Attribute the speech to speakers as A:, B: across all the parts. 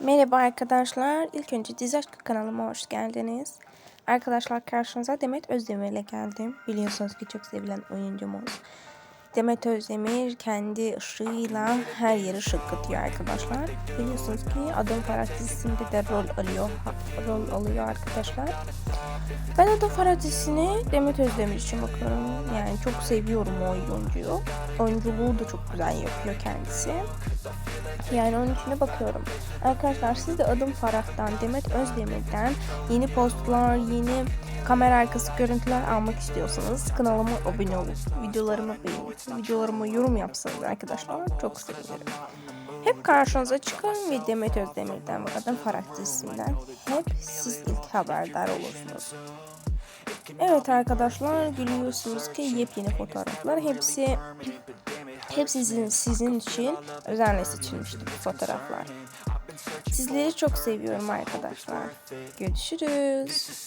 A: Merhaba arkadaşlar. İlk önce Dizi Aşkı kanalıma hoş geldiniz. Arkadaşlar karşınıza Demet Özdemir ile geldim. Biliyorsunuz ki çok sevilen oyuncumuz. Demet Özdemir kendi ışığıyla her yeri şıklatıyor arkadaşlar. Biliyorsunuz ki Adım Farah dizisinde de rol alıyor, rol alıyor arkadaşlar. Ben Adım Farah dizisini Demet Özdemir için bakıyorum. Yani çok seviyorum o oyuncuyu. Oyunculuğu da çok güzel yapıyor kendisi. Yani onun için de bakıyorum. Arkadaşlar siz de Adım Farah'tan, Demet Özdemir'den yeni postlar, yeni kamera arkası görüntüler almak istiyorsanız kanalıma abone olup videolarımı beğenip videolarıma yorum yapsanız arkadaşlar çok sevinirim. Hep karşınıza çıkarım ve Demet Özdemir'den ve Adım Farah hep siz ilk haberdar olursunuz. Evet arkadaşlar biliyorsunuz ki yepyeni fotoğraflar hepsi hepsi sizin, sizin için özenle seçilmişti bu fotoğraflar. Sizleri çok seviyorum arkadaşlar. Görüşürüz.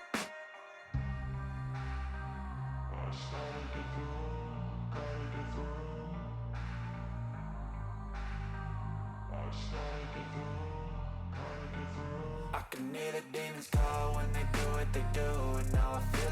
B: I can hear the demons call when they do what they do And now I feel